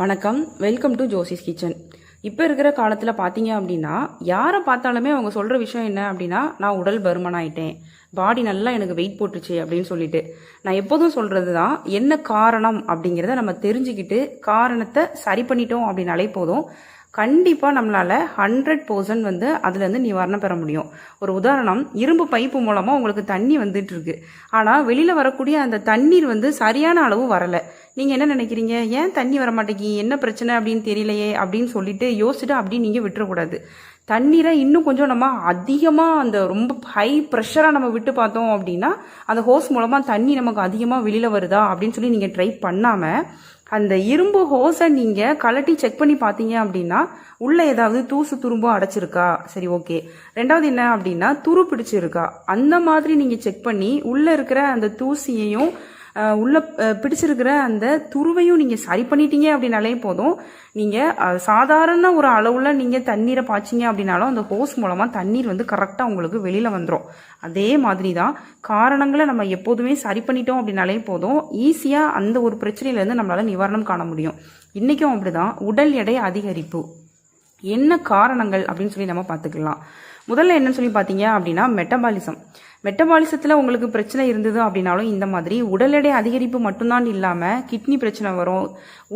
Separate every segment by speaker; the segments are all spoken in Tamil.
Speaker 1: வணக்கம். வெல்கம் டு ஜோசிஸ் கிச்சன் இப்போ இருக்கிற காலத்தில் பார்த்தீங்க அப்படின்னா யாரை பார்த்தாலுமே அவங்க சொல்கிற விஷயம் என்ன அப்படின்னா நான் உடல் பருமன் ஆயிட்டேன் பாடி நல்லா எனக்கு வெயிட் போட்டுச்சு அப்படின்னு சொல்லிட்டு. நான் எப்போதும் சொல்கிறது தான் என்ன காரணம்? அப்படிங்கிறத நம்ம தெரிஞ்சுக்கிட்டு காரணத்தை சரி பண்ணிட்டோம் அப்படின்னாலே போதும். கண்டிப்பாக நம்மளால் ஹண்ட்ரட் பர்சன்ட் வந்து அதுலேருந்து நிவாரணம் பெற முடியும். ஒரு உதாரணம் இரும்பு பைப்பு மூலமாக உங்களுக்கு தண்ணி வந்துட்டு இருக்கு. ஆனால் வெளியில் வரக்கூடிய அந்த தண்ணீர் வந்து சரியான அளவு வரலை. நீங்கள் என்ன நினைக்கிறீங்க? ஏன் தண்ணி வர மாட்டேங்கி என்ன பிரச்சனை அப்படின்னு தெரியலையே அப்படின்னு சொல்லிட்டு யோசிச்சுட்டு அப்படி நீங்கள் விட்டுறக்கூடாது. தண்ணீரை இன்னும் கொஞ்சம் நம்ம அதிகமாக அந்த ரொம்ப ஹை ப்ரெஷராக நம்ம விட்டு பார்த்தோம் அப்படின்னா அந்த ஹோஸ் மூலமாக தண்ணி நமக்கு அதிகமாக வெளியில் வருதா அப்படின்னு சொல்லி நீங்கள் ட்ரை பண்ணாமல் அந்த இரும்பு ஹோஸை நீங்கள் கலட்டி செக் பண்ணி பார்த்தீங்க அப்படின்னா உள்ளே ஏதாவது தூசு துரும்போ அடைச்சிருக்கா? சரி ஓகே ரெண்டாவது என்ன அப்படின்னா துரு பிடிச்சிருக்கா? அந்த மாதிரி நீங்கள் செக் பண்ணி உள்ளே இருக்கிற அந்த தூசியையும் உள்ளே பிடிச்சிருக்கிற அந்த துருவையும் நீங்கள் சரி பண்ணிட்டீங்க அப்படின்னாலே போதும். நீங்கள் சாதாரண ஒரு அளவில் நீங்கள் தண்ணீரை பாய்ச்சிங்க அப்படின்னாலும் அந்த ஹோஸ் மூலமாக தண்ணீர் வந்து கரெக்டாக உங்களுக்கு வெளியில் வந்துடும் அதே மாதிரி தான் காரணங்களை நம்ம எப்போதுமே சரி பண்ணிட்டோம் அப்படின்னாலே போதும். ஈஸியாக அந்த ஒரு பிரச்சனையிலேருந்து நம்மளால் நிவாரணம் காண முடியும். இன்றைக்கும் அப்படிதான். உடல் எடை அதிகரிப்பு. என்ன காரணங்கள் அப்படின்னு சொல்லி நம்ம பார்த்துக்கலாம். முதல்ல என்னன்னு சொல்லி பார்த்தீங்க அப்படின்னா மெட்டபாலிசம் மெட்டபாலிசத்தில் உங்களுக்கு பிரச்சனை இருந்தது அப்படின்னாலும் இந்த மாதிரி உடல் எடை அதிகரிப்பு மட்டும்தான் இல்லாமல் கிட்னி பிரச்சனை வரும்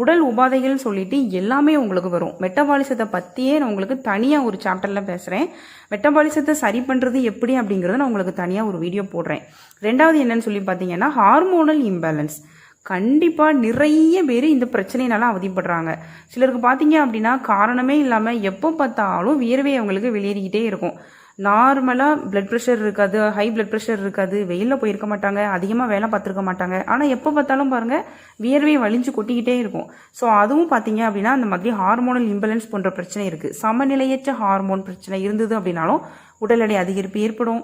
Speaker 1: உடல் உபாதைகள் சொல்லிட்டு எல்லாமே உங்களுக்கு வரும். மெட்டபாலிசத்தை பற்றியே நான் உங்களுக்கு தனியாக ஒரு சாப்டரில் பேசுகிறேன் மெட்டபாலிசத்தை சரி பண்ணுறது எப்படி அப்படிங்கிறத நான் உங்களுக்கு தனியாக ஒரு வீடியோ போடுறேன். ரெண்டாவது என்னன்னு சொல்லி பார்த்தீங்கன்னா ஹார்மோனல் இம்பேலன்ஸ் கண்டிப்பாக நிறைய பேர் இந்த பிரச்சனையினால அவதிப்படுறாங்க. சிலருக்கு பார்த்தீங்க அப்படின்னா காரணமே இல்லாமல் எப்போ பார்த்தாலும் வியர்வை அவங்களுக்கு வெளியேறிக்கிட்டே இருக்கும். நார்மலாக பிளட் ப்ரெஷர் இருக்காது ஹை பிளட் ப்ரெஷர் இருக்காது. வெயிலில் போயிருக்க மாட்டாங்க அதிகமாக வேலை பார்த்துருக்க மாட்டாங்க. ஆனால் எப்போ பார்த்தாலும் பாருங்கள் வியர்வை வலிஞ்சு கொட்டிக்கிட்டே இருக்கும். ஸோ அதுவும் பார்த்தீங்க அப்படின்னா அந்த மாதிரி ஹார்மோனல் இம்பலன்ஸ் போன்ற பிரச்சனை இருக்குது சமநிலையற்ற ஹார்மோன் பிரச்சனை இருந்தது அப்படின்னாலும் உடல் எடை அதிகரிப்பு ஏற்படும்.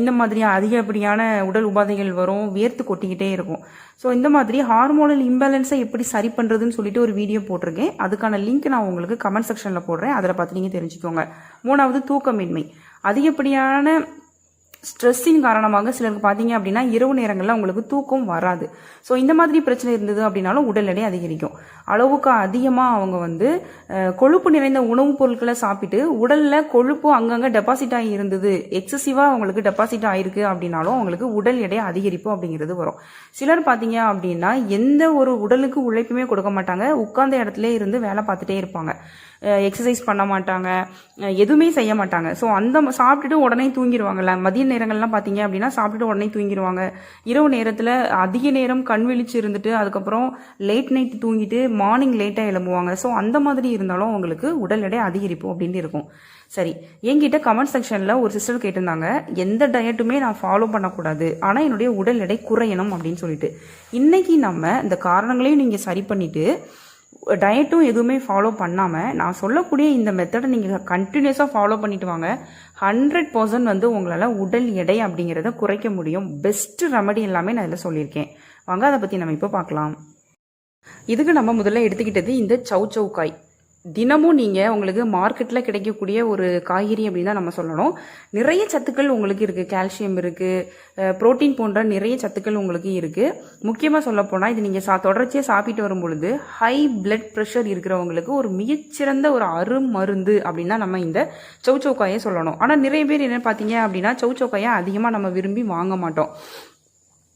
Speaker 1: இந்த மாதிரி அதிகப்படியான உடல் உபாதைகள் வரும் வியர்த்து கொட்டிக்கிட்டே இருக்கும். ஸோ இந்த மாதிரி ஹார்மோனல் இம்பேலன்ஸை எப்படி சரி பண்ணுறதுன்னு சொல்லிட்டு ஒரு வீடியோ போட்டிருக்கேன். அதுக்கான லிங்க் நான் உங்களுக்கு கமெண்ட் செக்ஷனில் போடுறேன். அதில் பார்த்து நீங்கள் தெரிஞ்சுக்கோங்க. மூணாவது தூக்கமின்மை. அதிகப்படியான ஸ்ட்ரெஸ்ஸின் காரணமாக சிலருக்கு பார்த்தீங்க அப்படின்னா இரவு நேரங்களில் உங்களுக்கு தூக்கம் வராது. ஸோ இந்த மாதிரி பிரச்சனை இருந்தது அப்படின்னாலும் உடல் எடை அதிகரிக்கும். அளவுக்கு அதிகமாக அவங்க வந்து கொழுப்பு நிறைந்த உணவுப் பொருட்களை சாப்பிட்டு உடலில் கொழுப்பு அங்கங்கே டெபாசிட் ஆகி இருந்தது. எக்ஸசிவாக அவங்களுக்கு டெபாசிட் ஆகிருக்கு அப்படின்னாலும் அவங்களுக்கு உடல் எடை அதிகரிப்பு அப்படிங்கிறது வரும். சிலர் பார்த்தீங்க அப்படின்னா எந்த ஒரு உடலுக்கு உழைப்புமே கொடுக்க மாட்டாங்க. உட்கார்ந்த இடத்துல இருந்து வேலை பார்த்துட்டே இருப்பாங்க. எக்ஸசைஸ் பண்ண மாட்டாங்க. எதுவுமே செய்ய மாட்டாங்க. ஸோ அந்த சாப்பிட்டுட்டு உடனே தூங்கிடுவாங்கல்ல மதிய நேரங்கள்லாம் பார்த்தீங்க அப்படின்னா சாப்பிட்டுட்டு உடனே தூங்கிடுவாங்க இரவு நேரத்தில் அதிக நேரம் கண் விழிச்சு இருந்துட்டு அதுக்கப்புறம் லேட் நைட் தூங்கிட்டு மார்னிங் லேட்டாக எழும்புவாங்க. ஸோ அந்த மாதிரி இருந்தாலும் அவங்களுக்கு உடல் எடை அதிகரிப்பு அப்படின்னு இருக்கும். சரி என்கிட்ட கமெண்ட் செக்ஷனில் ஒரு சிஸ்டர் கேட்டிருந்தாங்க. எந்த டயட்டுமே நான் ஃபாலோ பண்ணக்கூடாது. ஆனால் என்னுடைய உடல் எடை குறையணும் அப்படின்னு சொல்லிட்டு. இன்னைக்கு நம்ம இந்த காரணங்களையும் நீங்கள் சரி பண்ணிட்டு டயட்டும் எதுவுமே ஃபாலோ பண்ணாமல் நான் சொல்லக்கூடிய இந்த மெத்தடை நீங்கள் கண்டினியூஸாக ஃபாலோ பண்ணிட்டு வாங்க. ஹண்ட்ரட் பர்சன்ட் வந்து உங்களால் உடல் எடை அப்படிங்கிறத குறைக்க முடியும். பெஸ்ட் ரெமடி எல்லாமே நான் இதில் சொல்லியிருக்கேன். வாங்க அதை பற்றி நம்ம இப்போ பார்க்கலாம். இதுக்கு நம்ம முதல்ல எடுத்துக்கிட்டது இந்த சௌ சௌ தினமும் நீங்கள் உங்களுக்கு மார்க்கெட்டில் கிடைக்கக்கூடிய ஒரு காய்கறி அப்படின்னு தான் நம்ம சொல்லணும். நிறைய சத்துக்கள் உங்களுக்கு இருக்குது கால்சியம் இருக்குது புரோட்டீன் போன்ற நிறைய சத்துக்கள் உங்களுக்கு இருக்குது முக்கியமாக சொல்லப்போனால் இது நீங்கள் சா தொடர்ச்சியாக சாப்பிட்டு வரும் பொழுது ஹை பிளட் ப்ரெஷர் இருக்கிறவங்களுக்கு ஒரு மிகச்சிறந்த ஒரு அருமருந்து அப்படின்னா நம்ம இந்த சௌச்சோக்காயை சொல்லணும். ஆனால் நிறைய பேர் என்ன பார்த்தீங்க அப்படின்னா சௌச்சோக்காயை அதிகமாக நம்ம விரும்பி வாங்க மாட்டோம்.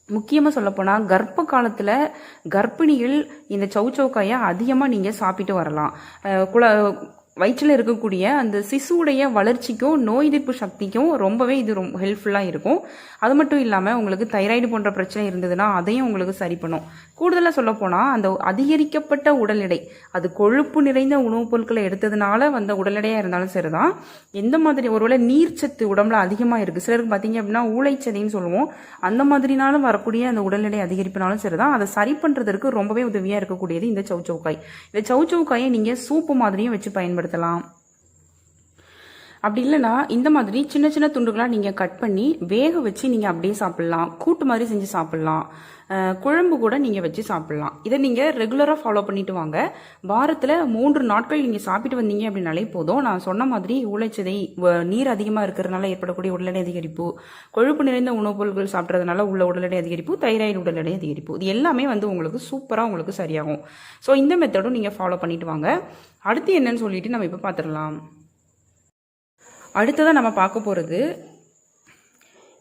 Speaker 1: முக்கியமாக சொல்லப்போனால் கர்ப்ப காலத்தில் கர்ப்பிணிகள் இந்த சௌச்சௌக்காயை அதிகமாக நீங்கள் சாப்பிட்டு வரலாம். குழ குல வயிற்றில் இருக்கக்கூடிய அந்த சிசுவுடைய வளர்ச்சிக்கும் நோய் எதிர்ப்பு சக்திக்கும் ரொம்பவே இது ரொம்ப ஹெல்ப்ஃபுல்லாக இருக்கும். அது மட்டும் இல்லாமல் உங்களுக்கு தைராய்டு போன்ற பிரச்சனை இருந்ததுன்னா அதையும் உங்களுக்கு சரி பண்ணும். கூடுதலாக சொல்லப்போனால் அந்த அதிகரிக்கப்பட்ட உடல் எடை அது கொழுப்பு நிறைந்த உணவுப் பொருட்களை எடுத்ததுனால வந்த உடல் எடையாக இருந்தாலும் சரிதான். எந்த மாதிரி ஒருவேளை நீர்ச்சத்து உடம்புல அதிகமாக இருக்குது சிலருக்கு பார்த்தீங்க அப்படின்னா ஊழைச்சதைன்னு சொல்லுவோம். அந்த மாதிரினாலும் வரக்கூடிய அந்த உடல் எடை அதிகரிப்பினாலும் சரிதான். அதை சரி பண்ணுறதற்கு ரொம்பவே உதவியாக இருக்கக்கூடியது இந்த சவுச்சவுக்காய் இந்த சவுச்சவுக்காயை நீங்கள் சூப்பு மாதிரியும் வச்சு பயன்படுத்தலாம். அப்படி இல்லைன்னா இந்த மாதிரி சின்ன சின்ன துண்டுகளாக நீங்கள் கட் பண்ணி வேக வச்சு நீங்கள் அப்படியே சாப்பிட்லாம். கூட்டு மாதிரி செஞ்சு சாப்பிட்லாம். குழம்பு கூட நீங்கள் வச்சு சாப்பிட்லாம். இதை நீங்கள் ரெகுலராக ஃபாலோ பண்ணிட்டு வாங்க. வாரத்தில் மூன்று நாட்கள் நீங்கள் சாப்பிட்டு வந்தீங்க அப்படின்னாலே போதும். நான் சொன்ன மாதிரி உழைச்சதை நீர் அதிகமாக இருக்கிறதுனால ஏற்படக்கூடிய உடல்நிலை அதிகரிப்பு கொழுப்பு நிறைந்த உணவுப் பொருட்கள் சாப்பிட்றதுனால உள்ள உடல்நிலை அதிகரிப்பு தைராய்டு உடல்நிலை அதிகரிப்பு. இது எல்லாமே வந்து உங்களுக்கு சூப்பராக உங்களுக்கு சரியாகும். ஸோ இந்த மெத்தடும் நீங்கள் ஃபாலோ பண்ணிட்டு வாங்க. அடுத்து என்னன்னு சொல்லிட்டு நம்ம இப்போ பார்த்துடலாம் அடுத்ததாக நம்ம பார்க்க போகிறது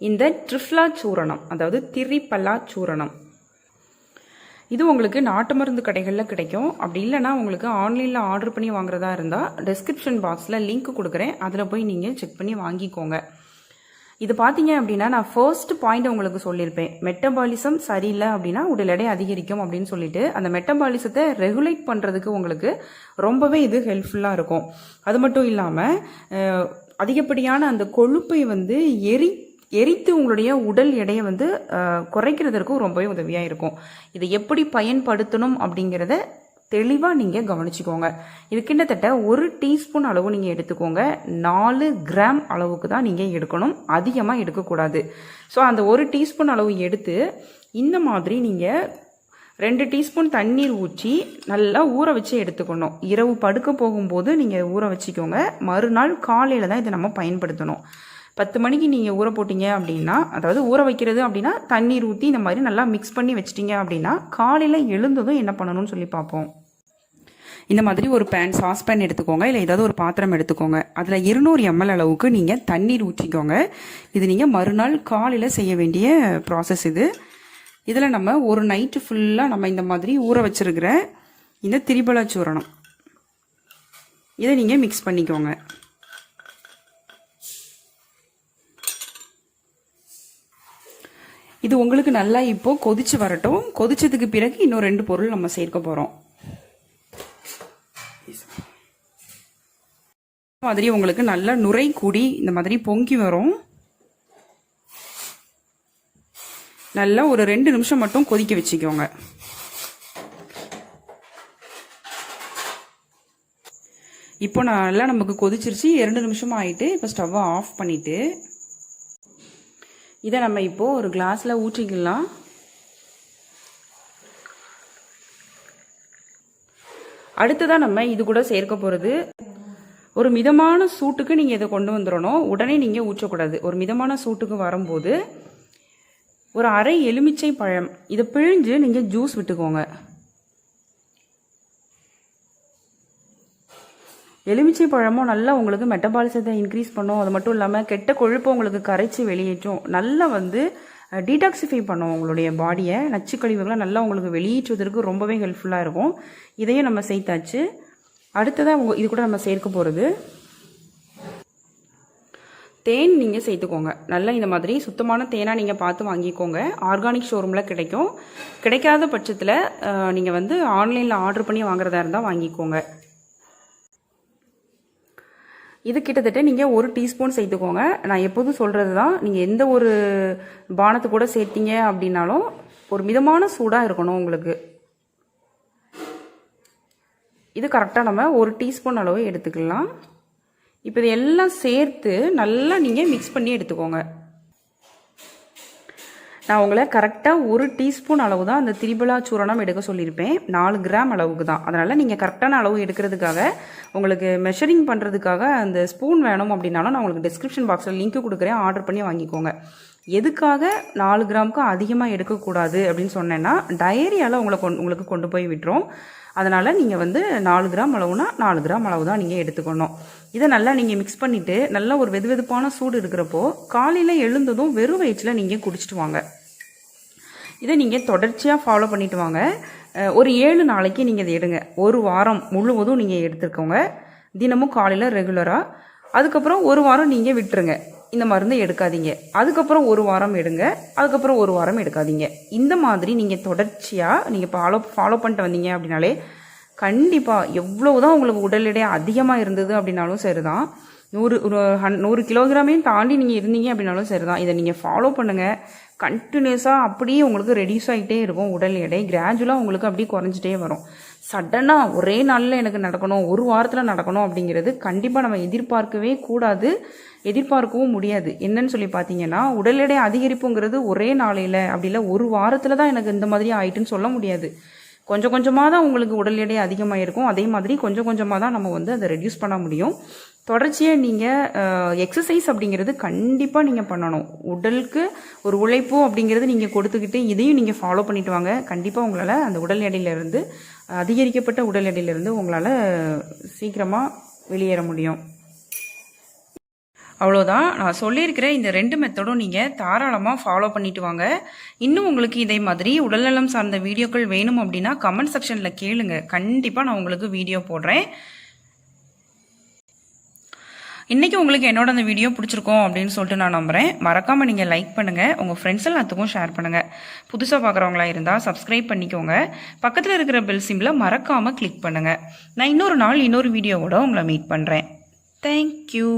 Speaker 1: இந்த ட்ரிஃப்லா சூரணம் அதாவது திரிப்பல்லா சூரணம். இது உங்களுக்கு நாட்டு மருந்து கடைகளில் கிடைக்கும். அப்படி இல்லைன்னா உங்களுக்கு ஆன்லைனில் ஆர்டர் பண்ணி வாங்குறதா இருந்தால் டிஸ்கிரிப்ஷன் பாக்ஸில் லிங்க் கொடுக்குறேன். அதில் போய் நீங்கள் செக் பண்ணி வாங்கிக்கோங்க. இது பார்த்தீங்க அப்படின்னா நான் ஃபர்ஸ்ட் பாயிண்ட் உங்களுக்கு சொல்லியிருப்பேன். மெட்டபாலிசம் சரியில்லை அப்படின்னா உடல் எடை அதிகரிக்கும் அப்படின்னு சொல்லிட்டு அந்த மெட்டபாலிசத்தை ரெகுலேட் பண்ணுறதுக்கு உங்களுக்கு ரொம்பவே இது ஹெல்ப்ஃபுல்லாக இருக்கும். அது மட்டும் இல்லாமல் அதிகப்படியான அந்த கொழுப்பை வந்து எரி எரித்து உங்களுடைய உடல் எடையை வந்து அஹ், குறைக்கிறதற்கும் ரொம்பவே உதவியாக இருக்கும். இதை எப்படி பயன்படுத்தணும் அப்படிங்கிறத தெளிவாக நீங்கள் கவனிச்சுக்கோங்க. இது கிட்டத்தட்ட ஒரு டீஸ்பூன் அளவு நீங்கள் எடுத்துக்கோங்க. நாலு கிராம் அளவுக்கு தான் நீங்கள் எடுக்கணும். அதிகமாக எடுக்கக்கூடாது. ஸோ அந்த ஒரு டீஸ்பூன் அளவு எடுத்து இந்த மாதிரி நீங்கள் ரெண்டு டீஸ்பூன் தண்ணீர் ஊற்றி நல்லா ஊற வச்சு எடுத்துக்கணும். இரவு படுக்க போகும்போது நீங்கள் ஊற வச்சுக்கோங்க. மறுநாள் காலையில் தான் இதை நம்ம பயன்படுத்தணும். பத்து மணிக்கு நீங்கள் ஊற போட்டிங்க அப்படின்னா அதாவது ஊற வைக்கிறது அப்படின்னா தண்ணீர் ஊற்றி இந்த மாதிரி நல்லா மிக்ஸ் பண்ணி வச்சிட்டீங்க அப்படின்னா காலையில் எழுந்ததும் என்ன பண்ணணும்னு சொல்லி பார்ப்போம். இந்த மாதிரி ஒரு பேன் சாஸ் பேன் எடுத்துக்கோங்க. இல்லை ஏதாவது ஒரு பாத்திரம் எடுத்துக்கோங்க. அதில் இருநூறு எம்எல் அளவுக்கு நீங்கள் தண்ணீர் ஊற்றிக்கோங்க. இது நீங்கள் மறுநாள் காலையில் செய்ய வேண்டிய ப்ராசஸ் இது. இதில் நம்ம ஒரு நைட்டு ஃபுல்லாக நம்ம இந்த மாதிரி ஊற வச்சிருக்கிற இந்த திரிபலா சூரணம். இதை நீங்கள் மிக்ஸ் பண்ணிக்கோங்க. இது உங்களுக்கு நல்லா இப்போது கொதிச்சு வரட்டும். கொதிச்சதுக்கு பிறகு இன்னும் ரெண்டு பொருள் நம்ம சேர்க்க போகிறோம் மாதிரி உங்களுக்கு நல்லா நுரை கூடி இந்த மாதிரி பொங்கி வரும். நல்லா ஒரு ரெண்டு நிமிஷம் மட்டும் கொதிக்க வச்சுக்கோங்க. இப்போ நல்லா நமக்கு கொதிச்சிருச்சு. இரண்டு நிமிஷம் ஆகிட்டு இப்போ ஸ்டவ்வை ஆஃப் பண்ணிவிட்டு இதை நம்ம இப்போது ஒரு கிளாஸில் ஊற்றிக்கலாம். அடுத்ததான் நம்ம இது கூட சேர்க்க போகிறது ஒரு மிதமான சூட்டுக்கு நீங்கள் இதை கொண்டு வந்துடணும். உடனே நீங்கள் ஊற்றக்கூடாது. ஒரு மிதமான சூட்டுக்கு வரும்போது ஒரு அரை எலுமிச்சை பழம். இதை பிழிஞ்சு நீங்கள் ஜூஸ் விட்டுக்கோங்க. எலுமிச்சை பழமும் நல்லா உங்களுக்கு மெட்டபாலிசத்தை இன்க்ரீஸ் பண்ணும். அது மட்டும் இல்லாமல் கெட்ட கொழுப்பை உங்களுக்கு கரைச்சி வெளியேற்றும். நல்லா வந்து டீடாக்சிஃபை பண்ணும் உங்களுடைய பாடியை நச்சு கழிவுகளை நல்லா உங்களுக்கு வெளியேற்றுவதற்கு ரொம்பவே ஹெல்ப்ஃபுல்லாக இருக்கும். இதையும் நம்ம சேர்த்தாச்சு. அடுத்ததாக உங்கள் இது கூட நம்ம சேர்க்க போகிறது தேன் நீங்கள் சேர்த்துக்கோங்க. நல்லா இந்த மாதிரி சுத்தமான தேனாக நீங்கள் பார்த்து வாங்கிக்கோங்க. ஆர்கானிக் ஷோரூமில் கிடைக்கும். கிடைக்காத பட்சத்தில் நீங்கள் வந்து ஆன்லைனில் ஆர்டர் பண்ணி வாங்குறதா இருந்தால் வாங்கிக்கோங்க. இது கிட்டத்தட்ட நீங்கள் ஒரு டீஸ்பூன் சேர்த்துக்கோங்க. நான் எப்போதும் சொல்கிறது தான் நீங்கள் எந்த ஒரு பானத்து கூட சேர்த்தீங்க அப்படின்னாலும் ஒரு மிதமான சூடாக இருக்கணும் உங்களுக்கு. இது கரெக்டாக நம்ம ஒரு டீஸ்பூன் அளவு எடுத்துக்கலாம். இப்போ இது எல்லாம் சேர்த்து நல்லா நீங்கள் மிக்ஸ் பண்ணி எடுத்துக்கோங்க. நான் உங்களை கரெக்டாக ஒரு டீஸ்பூன் அளவு தான் அந்த திரிபலா சூரணம் எடுக்க சொல்லியிருப்பேன். நாலு கிராம் அளவுக்கு தான். அதனால் நீங்கள் கரெக்டான அளவு எடுக்கிறதுக்காக உங்களுக்கு மெஷரிங் பண்ணுறதுக்காக அந்த ஸ்பூன் வேணும் அப்படின்னாலும் நான் உங்களுக்கு டிஸ்கிரிப்ஷன் பாக்ஸில் லிங்க் கொடுக்குறேன். ஆர்டர் பண்ணி வாங்கிக்கோங்க. எதுக்காக நாலு கிராமுக்கு அதிகமாக எடுக்கக்கூடாது அப்படின்னு சொன்னேன்னா டயரியால் உங்களை கொண்டு உங்களுக்கு கொண்டு போய் விட்டுரும். அதனால் நீங்கள் வந்து நாலு கிராம் அளவுனா நாலு கிராம் அளவு தான் நீங்கள் எடுத்துக்கணும். இதை நல்லா நீங்கள் மிக்ஸ் பண்ணிவிட்டு நல்லா ஒரு வெது வெதுப்பான சூடு இருக்கிறப்போ காலையில் எழுந்ததும் வெறும் வயிற்றில் நீங்கள் குடிச்சிட்டு வாங்க. இதை நீங்கள் தொடர்ச்சியாக ஃபாலோ பண்ணிட்டு வாங்க. ஒரு ஏழு நாளைக்கு நீங்கள் இதை எடுங்க. ஒரு வாரம் முழுவதும் நீங்கள் எடுத்துக்கோங்க. தினமும் காலையில் ரெகுலராக அதுக்கப்புறம் ஒரு வாரம் நீங்கள் விட்டுருங்க. இந்த மருந்தை எடுக்காதீங்க. அதுக்கப்புறம் ஒரு வாரம் எடுங்க. அதுக்கப்புறம் ஒரு வாரம் எடுக்காதீங்க. இந்த மாதிரி நீங்கள் தொடர்ச்சியாக நீங்கள் ஃபாலோ ஃபாலோ பண்ணிட்டு வந்தீங்க அப்படின்னாலே கண்டிப்பாக எவ்வளவுதான் உங்களுக்கு உடல் எடை அதிகமாக இருந்தது அப்படின்னாலும் சரி தான் நூறு ஒரு ஹன் நூறு கிலோகிராமையும் தாண்டி நீங்கள் இருந்தீங்க அப்படின்னாலும் சரி தான் இதை நீங்கள் ஃபாலோ பண்ணுங்கள் கண்டினியூஸாக அப்படியே உங்களுக்கு ரெடியூஸ் ஆகிட்டே இருக்கும் உடல் எடை. கிராஜுவலாக உங்களுக்கு அப்படியே குறைஞ்சிட்டே வரும். சடனாக ஒரே நாளில் எனக்கு நடக்கணும் ஒரு வாரத்தில் நடக்கணும் அப்படிங்கிறது கண்டிப்பாக நம்ம எதிர்பார்க்கவே கூடாது எதிர்பார்க்கவும் முடியாது. என்னன்னு சொல்லி பார்த்தீங்கன்னா உடல் எடை அதிகரிப்புங்கிறது ஒரே நாளையில் அப்படி இல்லை ஒரு வாரத்தில் தான் எனக்கு இந்த மாதிரி ஆயிட்டுன்னு சொல்ல முடியாது. கொஞ்சம் கொஞ்சமாக தான் உங்களுக்கு உடல் எடை அதிகமாக இருக்கும் அதே மாதிரி கொஞ்சம் கொஞ்சமாக தான் நம்ம வந்து அதை ரெடியூஸ் பண்ண முடியும். தொடர்ச்சியாக நீங்கள் எக்ஸசைஸ் அப்படிங்கிறது கண்டிப்பாக நீங்கள் பண்ணணும். உடலுக்கு ஒரு உழைப்பு அப்படிங்கிறது நீங்கள் கொடுத்துக்கிட்டு இதையும் நீங்கள் ஃபாலோ பண்ணிட்டு வாங்க. கண்டிப்பாக உங்களால் அந்த உடல் எடையிலேருந்து அதிகரிக்கப்பட்ட உடல் எடையிலேருந்து உங்களால் சீக்கிரமாக வெளியேற முடியும். அவ்வளோதான் நான் சொல்லியிருக்கிற இந்த ரெண்டு மெத்தடும் நீங்கள் தாராளமாக ஃபாலோ பண்ணிட்டு வாங்க. இன்னும் உங்களுக்கு இதே மாதிரி உடல்நலம் சார்ந்த வீடியோக்கள் வேணும் அப்படின்னா கமெண்ட் செக்ஷனில் கேளுங்க. கண்டிப்பாக நான் உங்களுக்கு வீடியோ போடுறேன். இன்றைக்கி உங்களுக்கு என்னோட அந்த வீடியோ பிடிச்சிருக்கோம் அப்படின்னு சொல்லிட்டு நான் நம்புகிறேன் மறக்காமல் நீங்கள் லைக் பண்ணுங்கள் உங்கள் ஃப்ரெண்ட்ஸ் எல்லாத்துக்கும் ஷேர் பண்ணுங்கள் புதுசாக பார்க்குறவங்களா இருந்தால் சப்ஸ்கிரைப் பண்ணிக்கோங்க. பக்கத்தில் இருக்கிற பெல் சிம்மில் மறக்காமல் கிளிக் பண்ணுங்கள் நான் இன்னொரு நாள் இன்னொரு வீடியோவோட உங்களை மீட் பண்ணுறேன் தேங்க்யூ